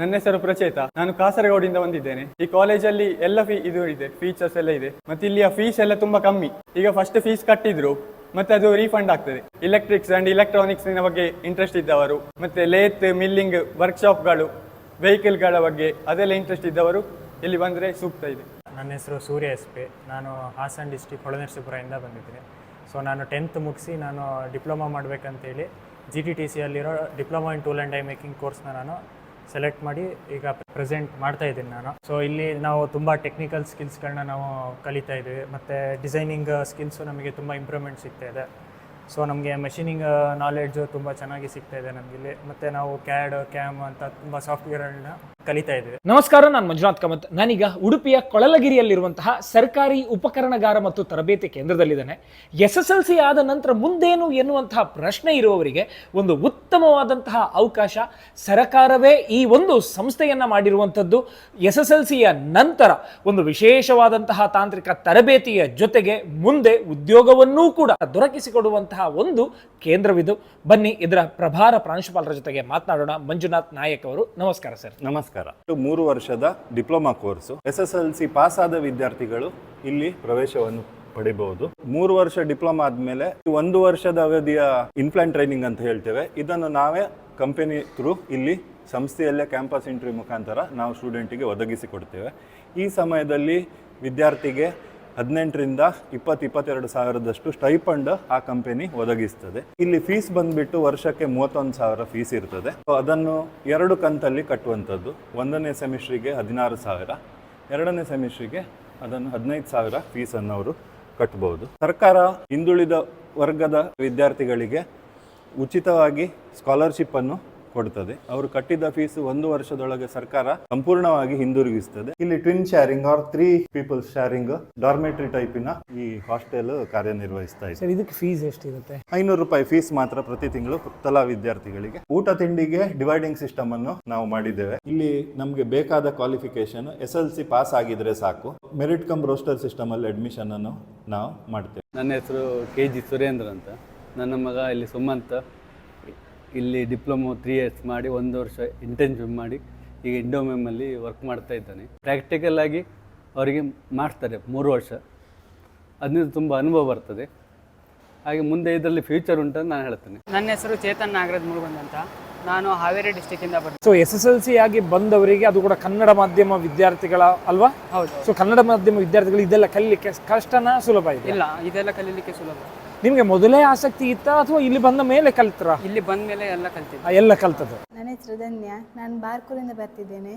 ನನ್ನ ಹೆಸರು ಪ್ರಚೇತ. ನಾನು ಕಾಸರಗೋಡಿಂದ ಬಂದಿದ್ದೇನೆ. ಈ ಕಾಲೇಜಲ್ಲಿ ಎಲ್ಲ ಫೀ ಇದು ಇದೆ ಫೀಚರ್ಸ್ ಎಲ್ಲ ಇದೆ. ಮತ್ತೆ ಇಲ್ಲಿಯ ಫೀಸ್ ಎಲ್ಲ ತುಂಬಾ ಕಮ್ಮಿ. ಈಗ ಫಸ್ಟ್ ಫೀಸ್ ಕಟ್ಟಿದ್ರು, ಮತ್ತೆ ಅದು ರೀಫಂಡ್ ಆಗ್ತದೆ. ಇಲೆಕ್ಟ್ರಿಕ್ಸ್ ಅಂಡ್ ಇಲೆಕ್ಟ್ರಾನಿಕ್ಸ್ ಬಗ್ಗೆ ಇಂಟ್ರೆಸ್ಟ್ ಇದ್ದವರು, ಮತ್ತೆ ಲೇತ್ ಮಿಲ್ಲಿಂಗ್ ವರ್ಕ್ಶಾಪ್ಗಳು ವೆಹಿಕಲ್ಗಳ ಬಗ್ಗೆ ಅದೆಲ್ಲ ಇಂಟ್ರೆಸ್ಟ್ ಇದ್ದವರು ಇಲ್ಲಿ ಬಂದರೆ ಸೂಕ್ತ ಇದೆ. ನನ್ನ ಹೆಸರು ಸೂರ್ಯ ಎಸ್ ಪಿ. ನಾನು ಹಾಸನ್ ಡಿಸ್ಟಿಕ್ ಹೊಳೆನರಸೀಪುರದಿಂದ ಬಂದಿದ್ದೀನಿ. ಸೊ ನಾನು ಟೆಂತ್ ಮುಗಿಸಿ ನಾನು ಡಿಪ್ಲೊಮಾ ಮಾಡಬೇಕಂತೇಳಿ G T T ಸಿಯಲ್ಲಿರೋ diploma in tool and die making ಕೋರ್ಸ್ನ ನಾನು ಸೆಲೆಕ್ಟ್ ಮಾಡಿ ಈಗ ಪ್ರೆಸೆಂಟ್ ಮಾಡ್ತಾ ಇದ್ದೀನಿ ನಾನು. ಸೊ ಇಲ್ಲಿ ನಾವು ತುಂಬ ಟೆಕ್ನಿಕಲ್ ಸ್ಕಿಲ್ಸ್ಗಳನ್ನ ನಾವು ಕಲಿತಾ ಇದ್ದೀವಿ. ಮತ್ತು ಡಿಸೈನಿಂಗ್ ಸ್ಕಿಲ್ಸು ನಮಗೆ ತುಂಬ ಇಂಪ್ರೂವ್ಮೆಂಟ್ ಸಿಗ್ತಾ ಇದೆ. ಸೊ ನಮಗೆ ಮೆಷಿನಿಂಗ್ ನಾಲೆಡ್ಜು ತುಂಬ ಚೆನ್ನಾಗಿ ಸಿಗ್ತಾ ಇದೆ ನಮಗಿಲ್ಲಿ ಮತ್ತು ನಾವು ಕ್ಯಾಡ್ ಕ್ಯಾಮ್ ಅಂತ ತುಂಬ ಸಾಫ್ಟ್ವೇರ್ಗಳನ್ನ ಕಲಿತಾ ಇದ್ದೀವಿ ನಮಸ್ಕಾರ ನಾನು ಮಂಜುನಾಥ್ ಕಾಮತ್. ನಾನೀಗ ಉಡುಪಿಯ ಕೊಳಲಗಿರಿಯಲ್ಲಿರುವಂತಹ ಸರ್ಕಾರಿ ಉಪಕರಣಗಾರ ಮತ್ತು ತರಬೇತಿ ಕೇಂದ್ರದಲ್ಲಿದ್ದೇನೆ. ಎಸ್ ಎಸ್ ಎಲ್ ಸಿ ಆದ ನಂತರ ಮುಂದೇನು ಎನ್ನುವಂತಹ ಪ್ರಶ್ನೆ ಇರುವವರಿಗೆ ಒಂದು ಉತ್ತಮವಾದಂತಹ ಅವಕಾಶ ಸರ್ಕಾರವೇ ಈ ಒಂದು ಸಂಸ್ಥೆಯನ್ನ ಮಾಡಿರುವಂಥದ್ದು ಎಸ್ ಎಸ್ ಎಲ್ ಸಿಯ ನಂತರ ಒಂದು ವಿಶೇಷವಾದಂತಹ ತಾಂತ್ರಿಕ ತರಬೇತಿಯ ಜೊತೆಗೆ ಮುಂದೆ ಉದ್ಯೋಗವನ್ನೂ ಕೂಡ ದೊರಕಿಸಿಕೊಡುವಂತಹ ಒಂದು ಕೇಂದ್ರವಿದು. ಬನ್ನಿ ಇದರ ಪ್ರಭಾರ ಪ್ರಾಂಶುಪಾಲರ ಜೊತೆಗೆ ಮಾತನಾಡೋಣ. ಮಂಜುನಾಥ್ ನಾಯಕ್ ಅವರು ನಮಸ್ಕಾರ ಸರ್. ನಮಸ್ಕಾರ. ಇದು ಮೂರು ವರ್ಷದ diploma course. S S L C pass ಆದ ವಿದ್ಯಾರ್ಥಿಗಳು ಇಲ್ಲಿ ಪ್ರವೇಶವನ್ನು ಪಡಿಬಹುದು ಮೂರು ವರ್ಷ ಡಿಪ್ಲೊಮಾ ಆದ್ಮೇಲೆ ಒಂದು ವರ್ಷದ ಅವಧಿಯ ಇನ್ಫ್ಲಾಂಟ್ ಟ್ರೈನಿಂಗ್ ಅಂತ ಹೇಳ್ತೇವೆ. ಇದನ್ನು ನಾವೇ ಕಂಪನಿ ಥ್ರೂ ಇಲ್ಲಿ ಸಂಸ್ಥೆಯಲ್ಲೇ ಕ್ಯಾಂಪಸ್ ಇಂಟರ್ವ್ಯೂ ಮುಖಾಂತರ ನಾವು ಸ್ಟೂಡೆಂಟಿಗೆ ಒದಗಿಸಿಕೊಡ್ತೇವೆ. ಈ ಸಮಯದಲ್ಲಿ ವಿದ್ಯಾರ್ಥಿಗೆ ಹದಿನೆಂಟರಿಂದ ಇಪ್ಪತ್ತು, ಇಪ್ಪತ್ತೆರಡು ಸಾವಿರದಷ್ಟು ಸ್ಟೈಪಂಡ್ ಆ ಕಂಪನಿ ಒದಗಿಸ್ತದೆ. ಇಲ್ಲಿ ಫೀಸ್ ಬಂದ್ಬಿಟ್ಟು ವರ್ಷಕ್ಕೆ ಮೂವತ್ತೊಂದು ಸಾವಿರ ಫೀಸ್ ಇರ್ತದೆ. ಅದನ್ನು ಎರಡು ಕಂತಲ್ಲಿ ಕಟ್ಟುವಂಥದ್ದು. ಒಂದನೇ ಸೆಮಿಸ್ಟ್ರಿಗೆ ಹದಿನಾರು ಸಾವಿರ. ಎರಡನೇ ಸೆಮಿಸ್ಟ್ರಿಗೆ ಅದನ್ನು ಹದಿನೈದು ಸಾವಿರ ಫೀಸನ್ನು ಅವರು ಕಟ್ಬೋದು. ಸರ್ಕಾರ ಹಿಂದುಳಿದ ವರ್ಗದ ವಿದ್ಯಾರ್ಥಿಗಳಿಗೆ ಉಚಿತವಾಗಿ ಸ್ಕಾಲರ್ಶಿಪ್ ಅನ್ನು ಕೊಡ್ತದೆ. ಅವರು ಕಟ್ಟಿದ ಫೀಸ್ ಒಂದು ವರ್ಷದೊಳಗೆ ಸರ್ಕಾರ ಸಂಪೂರ್ಣವಾಗಿ ಹಿಂದಿರುಗಿಸ್ತದೆ. ಇಲ್ಲಿ twin sharing or three people sharing dormitory ಟೈಪಿನ ಈ ಹಾಸ್ಟೆಲ್ ಕಾರ್ಯನಿರ್ವಹಿಸ್ತಾ ಇದೆ. ಸರ್ ಇದಕ್ಕೆ ಫೀಸ್ ಎಷ್ಟಿರುತ್ತೆ? ಐನೂರು ರೂಪಾಯಿ ಫೀಸ್ ಮಾತ್ರ ಪ್ರತಿ ತಿಂಗಳು ತಲಾ ವಿದ್ಯಾರ್ಥಿಗಳಿಗೆ. ಊಟ ತಿಂಡಿಗೆ ಡಿವೈಡಿಂಗ್ ಸಿಸ್ಟಮ್ ಅನ್ನು ನಾವು ಮಾಡಿದ್ದೇವೆ. ಇಲ್ಲಿ ನಮಗೆ ಬೇಕಾದ qualification S L C pass ಆಗಿದ್ರೆ ಸಾಕು. ಮೆರಿಟ್ ಕಮ್ ರೋಸ್ಟರ್ ಸಿಸ್ಟಮ್ ಅಲ್ಲಿ ಅಡ್ಮಿಷನ್ ಅನ್ನು ನಾವು ಮಾಡ್ತೇವೆ. ನನ್ನ ಹೆಸರು ಕೆ ಜಿ ಸುರೇಂದ್ರ ಅಂತ. ನನ್ನ ಮಗ ಇಲ್ಲಿ ಸುಮಂತ್. ಇಲ್ಲಿ ಡಿಪ್ಲೊಮೊ ತ್ರೀ ಇಯರ್ಸ್ ಮಾಡಿ ಒಂದು ವರ್ಷ ಇಂಟರ್ನ್ಶಿಪ್ ಮಾಡಿ ಈಗ ಇಂಡೋಮೆಮಲ್ಲಿ ವರ್ಕ್ ಮಾಡ್ತಾ ಇದ್ದಾನೆ. ಪ್ರಾಕ್ಟಿಕಲ್ ಆಗಿ ಅವರಿಗೆ ಮಾಡ್ತಾರೆ ಮೂರು ವರ್ಷ. ಅದರಿಂದ ತುಂಬ ಅನುಭವ ಬರ್ತದೆ. ಹಾಗೆ ಮುಂದೆ ಇದರಲ್ಲಿ ಫ್ಯೂಚರ್ ಉಂಟಂತ ನಾನು ಹೇಳ್ತೇನೆ. ನನ್ನ ಹೆಸರು ಚೇತನ್ ನಾಗರಾಜ್ ಮುಳುಗುಂದ್ ಅಂತ. ನಾನು ಹಾವೇರಿ ಡಿಸ್ಟಿಕ್ಕಿಂದ ಬರ್ತೀನಿ so S S L C ಆಗಿ ಬಂದವರಿಗೆ ಅದು ಕೂಡ ಕನ್ನಡ ಮಾಧ್ಯಮ ವಿದ್ಯಾರ್ಥಿಗಳ ಅಲ್ವಾ? ಹೌದು. ಸೊ ಕನ್ನಡ ಮಾಧ್ಯಮ ವಿದ್ಯಾರ್ಥಿಗಳು ಇದೆಲ್ಲ ಕಲಿಲಿಕ್ಕೆ ಕಷ್ಟನ ಸುಲಭ ಇದೆ? ಇಲ್ಲ ಇದೆಲ್ಲ ಕಲಿಲಿಕ್ಕೆ ಸುಲಭ. ನಿಮಗೆ ಮೊದಲೇ ಆಸಕ್ತಿ ಇತ್ತ ಅಥವಾ ಇಲ್ಲಿ ಬಂದ ಮೇಲೆ ಕಲ್ತರ? ಇಲ್ಲಿ ಬಂದ ಮೇಲೆ ಎಲ್ಲ ಕಲ್ತಿದ್ದೆ. ಎಲ್ಲ ಕಲ್ತದ್ದು. ನನ್ನ ಹೆಸರು ಧನ್ಯ. ನಾನು ಬಾರ್ಕೂರಿಂದ ಬರ್ತಿದ್ದೇನೆ.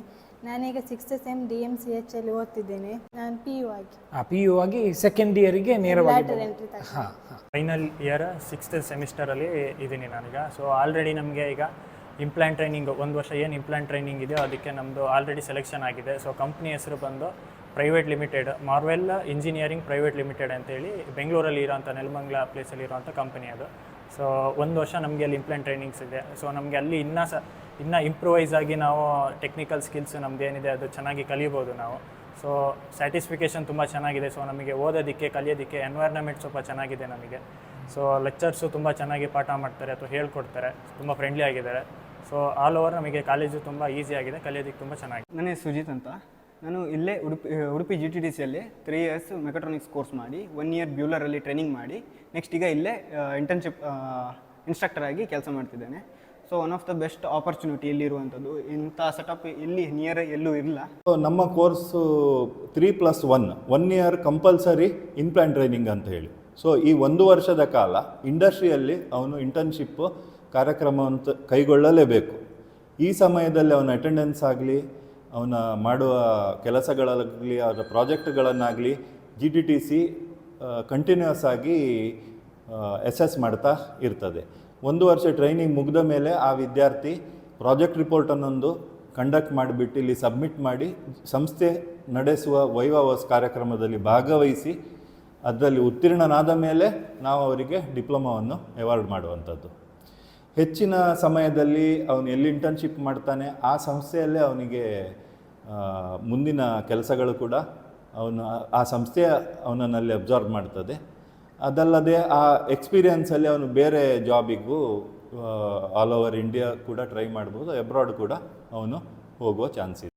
ನಾನೀಗ sixth sem D M C H ಅಲ್ಲಿ ಓದ್ತಿದ್ದೇನೆ. ನಾನು ಪಿ ಯು ಆಗಿ. ಆ ಪಿ ಯು ಆಗಿ ಸೆಕೆಂಡ್ ಇಯರ್ಗೆ ನೇರವಾಗಿ ಲ್ಯಾಟರ್ ಎಂಟ್ರಿ ಹಾ ಹಾ. ಫೈನಲ್ ಇಯರ್ ಸಿಕ್ಸ್ತ್ ಸೆಮಿಸ್ಟರಲ್ಲಿ ಇದ್ದೀನಿ ನಾನೀಗ. ಸೊ ಆಲ್ರೆಡಿ ನಮಗೆ ಈಗ ಇಂಪ್ಲಾಂಟ್ ಟ್ರೈನಿಂಗ್ ಒಂದು ವರ್ಷ ಏನು ಇಂಪ್ಲಾಂಟ್ ಟ್ರೈನಿಂಗ್ ಇದೆಯೋ ಅದಕ್ಕೆ ನಮ್ಮದು ಆಲ್ರೆಡಿ ಸೆಲೆಕ್ಷನ್ ಆಗಿದೆ. ಸೊ ಕಂಪ್ನಿ ಹೆಸರು ಬಂದು private limited Marvel engineering private limited ಅಂತೇಳಿ ಬೆಂಗಳೂರಲ್ಲಿ ಇರೋಂಥ ನೆಲಮಂಗ್ಲ ಪ್ಲೇಸಲ್ಲಿ ಇರೋಂಥ ಕಂಪನಿ ಅದು. ಸೊ ಒಂದು ವರ್ಷ ನಮಗೆ ಅಲ್ಲಿ ಇಂಪ್ಲೆಂಟ್ ಟ್ರೈನಿಂಗ್ಸ್ ಇದೆ. ಸೊ ನಮಗೆ ಅಲ್ಲಿ ಇನ್ನೂ ಸ, ಇನ್ನೂ ಇಂಪ್ರೂವೈಸ್ ಆಗಿ ನಾವು ಟೆಕ್ನಿಕಲ್ ಸ್ಕಿಲ್ಸ್ ನಮ್ದು ಏನಿದೆ ಅದು ಚೆನ್ನಾಗಿ ಕಲಿಬೋದು ನಾವು. ಸೊ ಸ್ಯಾಟಿಸ್ಫಿಕೇಷನ್ ತುಂಬ ಚೆನ್ನಾಗಿದೆ. ಸೊ ನಮಗೆ ಓದೋದಕ್ಕೆ, ಕಲಿಯೋದಕ್ಕೆ ಎನ್ವೈರ್ನಮೆಂಟ್ ಸ್ವಲ್ಪ ಚೆನ್ನಾಗಿದೆ ನಮಗೆ. ಸೊ ಲೆಕ್ಚರ್ಸು ತುಂಬ ಚೆನ್ನಾಗಿ ಪಾಠ ಮಾಡ್ತಾರೆ ಅಥವಾ ಹೇಳ್ಕೊಡ್ತಾರೆ. ತುಂಬ ಫ್ರೆಂಡ್ಲಿ ಆಗಿದ್ದಾರೆ. ಸೊ ಆಲ್ ಓವರ್ ನಮಗೆ ಕಾಲೇಜು ತುಂಬ ಈಸಿ ಆಗಿದೆ. ಕಲಿಯೋದಕ್ಕೆ ತುಂಬ ಚೆನ್ನಾಗಿದೆ ನನ್ನ ಸುಜಿತ್ ಅಂತ. ನಾನು ಇಲ್ಲೇ Udupi Udupi G T D ಸಿಯಲ್ಲಿ ತ್ರೀ ಇಯರ್ಸ್ ಮೆಕಾಟ್ರಾನಿಕ್ಸ್ ಕೋರ್ಸ್ ಮಾಡಿ ಒನ್ ಇಯರ್ ಬ್ಯೂಲರಲ್ಲಿ ಟ್ರೈನಿಂಗ್ ಮಾಡಿ ನೆಕ್ಸ್ಟ್ ಈಗ ಇಲ್ಲೇ ಇಂಟರ್ನ್ಶಿಪ್ ಇನ್ಸ್ಟ್ರಕ್ಟರ್ ಆಗಿ ಕೆಲಸ ಮಾಡ್ತಿದ್ದೇನೆ. So one of the best opportunity ಇಲ್ಲಿರುವಂಥದ್ದು, ಇಂಥ ಸೆಟಪ್ ಇಲ್ಲಿ ನಿಯರ್ ಎಲ್ಲೂ ಇಲ್ಲ. ಸೊ ನಮ್ಮ course three plus one one year compulsory inplant training ಅಂತ ಹೇಳಿ. ಸೊ ಈ ಒಂದು ವರ್ಷದ ಕಾಲ ಇಂಡಸ್ಟ್ರಿಯಲ್ಲಿ ಅವನು ಇಂಟರ್ನ್ಶಿಪ್ ಕಾರ್ಯಕ್ರಮವನ್ನು ಕೈಗೊಳ್ಳಲೇಬೇಕು. ಈ ಸಮಯದಲ್ಲಿ ಅವನ ಅಟೆಂಡೆನ್ಸ್ ಆಗಲಿ ಅವನ ಮಾಡುವ ಕೆಲಸಗಳಾಗಲಿ ಅವರ ಪ್ರಾಜೆಕ್ಟ್ಗಳನ್ನಾಗಲಿ G T T C continuous ಆಗಿ ಎಸ್ ಮಾಡ್ತಾ ಇರ್ತದೆ. ಒಂದು ವರ್ಷ ಟ್ರೈನಿಂಗ್ ಮುಗಿದ ಮೇಲೆ ಆ ವಿದ್ಯಾರ್ಥಿ ಪ್ರಾಜೆಕ್ಟ್ ರಿಪೋರ್ಟನ್ನೊಂದು ಕಂಡಕ್ಟ್ ಮಾಡಿಬಿಟ್ಟು ಇಲ್ಲಿ ಸಬ್ಮಿಟ್ ಮಾಡಿ ಸಂಸ್ಥೆ ನಡೆಸುವ ವೈವಾವಸ್ ಕಾರ್ಯಕ್ರಮದಲ್ಲಿ ಭಾಗವಹಿಸಿ ಅದರಲ್ಲಿ ಉತ್ತೀರ್ಣನಾದ ಮೇಲೆ ನಾವು ಅವರಿಗೆ ಡಿಪ್ಲೊಮಾವನ್ನು ಅವಾರ್ಡ್ ಮಾಡುವಂಥದ್ದು. ಹೆಚ್ಚಿನ ಸಮಯದಲ್ಲಿ ಅವನು ಎಲ್ಲಿ ಇಂಟರ್ನ್ಶಿಪ್ ಮಾಡ್ತಾನೆ, ಆ ಸಂಸ್ಥೆಯಲ್ಲೇ ಅವನಿಗೆ ಮುಂದಿನ ಕೆಲಸಗಳು ಕೂಡ ಅವನು, ಆ ಸಂಸ್ಥೆ ಅವನನ್ನಲ್ಲಿ ಅಬ್ಸರ್ವ್ ಮಾಡ್ತದೆ. ಅದಲ್ಲದೆ ಆ ಎಕ್ಸ್ಪೀರಿಯನ್ಸಲ್ಲಿ ಅವನು ಬೇರೆ ಜಾಬಿಗೂ ಆಲ್ ಓವರ್ ಇಂಡಿಯಾ ಕೂಡ ಟ್ರೈ ಮಾಡ್ಬೋದು ಅಬ್ರಾಡ್ ಕೂಡ ಅವನು ಹೋಗುವ ಚಾನ್ಸ್ ಇದೆ.